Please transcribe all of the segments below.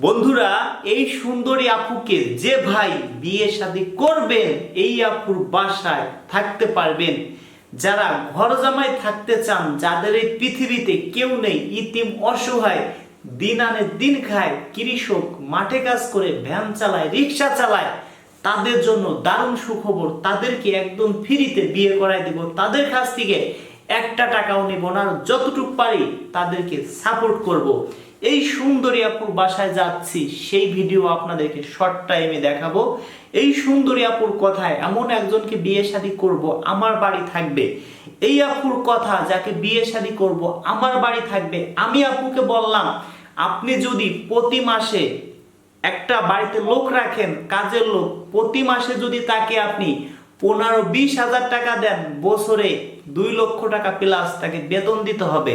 বন্ধুরা, এই সুন্দরী আপুকে যে ভাই বিয়ে শাদী করবেন, এই আপুর বাসায় থাকতে পারবেন। যারা ঘর জামাই থাকতে চান, যাদের এই পৃথিবীতে কেউ নেই, ইতিম অসহায়, দিন আনে দিন খায়, কৃষক মাঠে কাজ করে, ভ্যান চালায়, রিক্সা চালায়, তাদের জন্য দারুণ সুখবর। তাদেরকে একদম ফ্রিতে বিয়ে করাই দিব। তাদের কাছ থেকে একটা টাকাও নেব না। যতটুকু পারি তাদেরকে সাপোর্ট করব। এই সুন্দরী আপুর বাসায় যাচ্ছি, সেই ভিডিও আপনাদেরকে শর্ট টাইমে দেখাবো। এই সুন্দরী আপুর কথায় এমন একজনকে বিয়ে শাদী করব, আমার বাড়ি থাকবে। এই আপুর কথা, যাকে বিয়ে শাদী করব, আমার বাড়ি থাকবে। আমি আপুকে বললাম, আপনি যদি প্রতি মাসে একটা বাড়িতে লোক রাখেন, কাজের লোক, প্রতি মাসে যদি তাকে আপনি পনেরো বিশ হাজার টাকা দেন, বছরে দুই লক্ষ টাকা প্লাস তাকে বেতন দিতে হবে।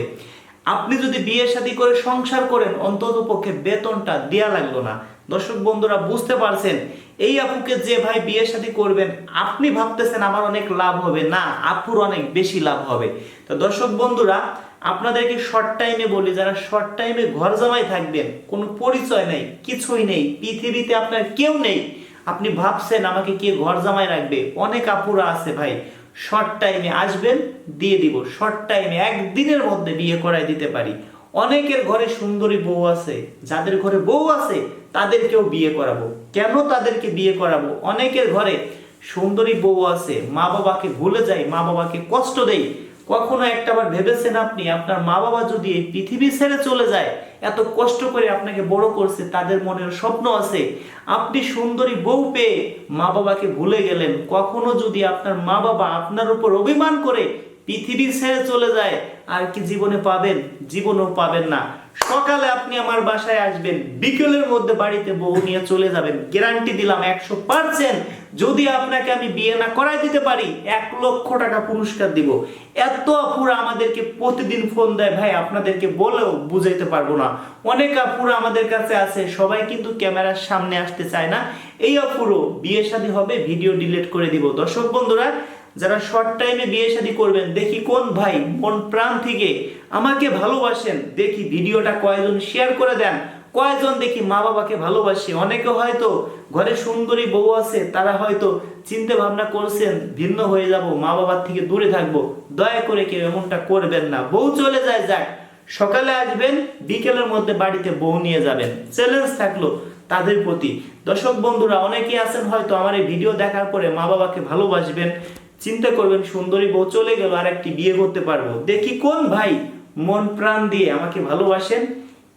আপনি যদি বিয়ে শাদী করে সংসার করেন, অন্তত পক্ষে বেতনটা দেয়া লাগল না। দর্শক বন্ধুরা, বুঝতে পারছেন? এই আপুকে যে ভাই বিয়ে শাদী করবেন, আপনি ভাবতেছেন আমার অনেক লাভ হবে? না, আপুর অনেক বেশি লাভ হবে। তো দর্শক বন্ধুরা, আপনাদেরকে শর্ট টাইমে বলি, যারা শর্ট টাইমে ঘর জামাই থাকবেন, কোনো পরিচয় নেই, কিছুই নেই, পৃথিবীতে আপনার কেউ নেই। আপনি ভাবছেন আমাকে কে ঘর জামাই রাখবে? অনেক আপুরা আছে ভাই। শর্ট টাইমে আসবেন, দিয়ে দিব। শর্ট টাইমে একদিনের মধ্যে বিয়ে করাই দিতে পারি। অনেকের ঘরে সুন্দরী বউ আছে, যাদের ঘরে বউ আছে, তাদেরকেও বিয়ে করাবো। কেন তাদেরকে বিয়ে করাবো? অনেকের ঘরে সুন্দরী বউ আছে মা বাবাকে ভুলে যায় মা বাবাকে কষ্ট দেয় কখনো একটা বার ভেবেছেন আপনি, আপনার মা বাবা যদি এই পৃথিবী ছেড়ে চলে যায়, এত কষ্ট করে আপনাকে বড় করছে, তাদের মনের স্বপ্ন আছে। আপনি সুন্দরী বউ পেয়ে মা বাবাকে ভুলে গেলেন। কখনো যদি আপনার মা বাবা আপনার উপর অভিমান করে পৃথিবী ছেড়ে চলে যায়, আর কি জীবনে পাবেন? জীবনও পাবেন না। সকালে আপনি আমার বাসায় আসবেন, বিকেলের মধ্যে বাড়িতে বউ নিয়ে চলে যাবেন। গ্যারান্টি দিলাম একশো পার্সেন্ট। যদি আপনাকে আমি বিয়ে না করাই দিতে পারি, এক লক্ষ টাকা পুরস্কার দিব। এত আপুরা আমাদেরকে প্রতিদিন ফোন দেয়, ভাই, আপনাদেরকে বলেও বুঝাইতে পারব না। অনেক আপুরা আমাদের কাছে আছে, সবাই কিন্তু ক্যামেরার সামনে আসতে চায় না। এই অপুরো বিয়ে শাদী হবে, ভিডিও ডিলিট করে দিব। দর্শক বন্ধুরা যারা শর্ট টাইমে বিয়ে শাদী করবেন, দেখি কোন ভাই মন প্রাণ থেকে আমাকে ভালোবাসেন। দেখি ভিডিওটা কয়জন শেয়ার করে দেন, কয়জন দেখি মা বাবাকে ভালোবাসে। অনেকে হয়তো ঘরে সুন্দরী বউ আছে, তারা হয়তো চিন্তা ভাবনা করছেন, ভিন্ন হয়ে যাব, মা বাবার থেকে দূরে থাকব। দয়া করে কেউ এমনটা করবেন না। বউ চলে যায়, যাক। সকালে আসবেন, বিকেলের মধ্যে বাড়িতে বউ নিয়ে যাবেন। চ্যালেঞ্জ থাকল তাদের প্রতি। দর্শক বন্ধুরা, অনেকেই আছেন হয়তো আমার এই ভিডিও দেখার পরে মা বাবাকে ভালোবাসবেন। চিন্তা করবেন, সুন্দরী বউ চলে গেল আর একটি বিয়ে করতে পারব। দেখি কোন ভাই মন প্রাণ দিয়ে আমাকে ভালোবাসেন।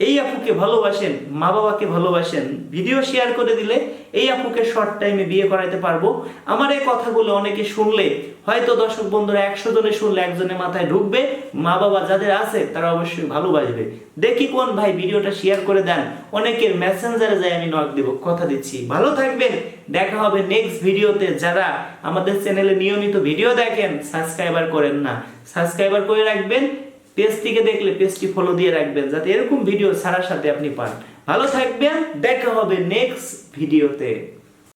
এই আপুকে ভালোবাসেন, মা বাবাকে ভালোবাসেন ভিডিও শেয়ার করে দিলে এই আপুকে শর্ট টাইমে বিয়ে করাইতে পারব। আমার এই কথাগুলো অনেকে শুনলে, হয়তো দর্শক বন্ধুরা একশো জনে শুনলে একজনের মাথায় ঢুকবে, মা বাবা যাদের আছে তারা অবশ্যই ভালোবাসবে। দেখি কোন ভাই ভিডিওটা শেয়ার করে দেন, অনেকের মেসেঞ্জারে যাই আমি নক দিব, কথা দিচ্ছি। ভালো থাকবেন, দেখা হবে নেক্সট ভিডিওতে যারা আমাদের চ্যানেলে নিয়মিত ভিডিও দেখেন সাবস্ক্রাইবার করেন না। সাবস্ক্রাইবার করে রাখবেন পেজটিকে দেখলে পেজটি ফলো দিয়ে রাখবেন, যাতে এরকম ভিডিও ছাড়ার সাথে আপনি পান। ভালো থাকবেন, দেখা হবে নেক্সট ভিডিওতে